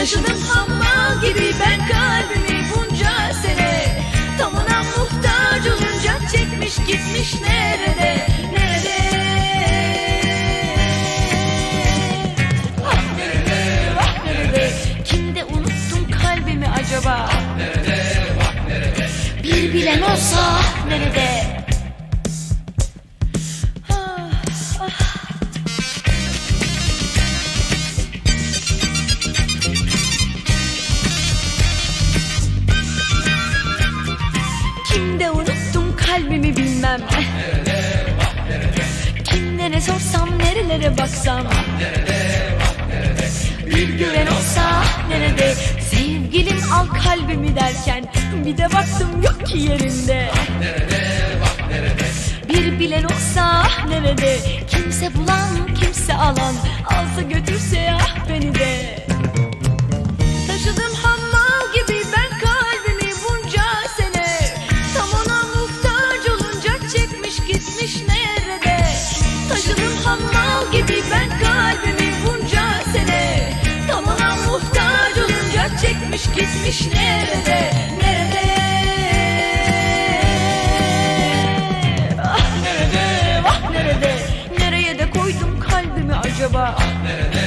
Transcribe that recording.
Taşıdım hammal gibi ben kalbimi bunca sene. Tam ona muhtaç olunca çekmiş gitmiş nerede Nerede? Ah nerede ah nerede? Kimde unuttum kalbimi acaba? Bir bilen olsa nerede? Kalbimi bilmem. Kimlere sorsam nerelere baksam. Bir gören olsa nerede? Sevgilim al kalbimi derken Bir de baktım yok ki yerinde. Bir bilen olsa nerede? Kimse bulan kimse alan. Alsa götürse ah beni de gitmiş nerede? Nerede? Ah nerede? Vah nerede? Nereye de koydum kalbimi acaba? Bir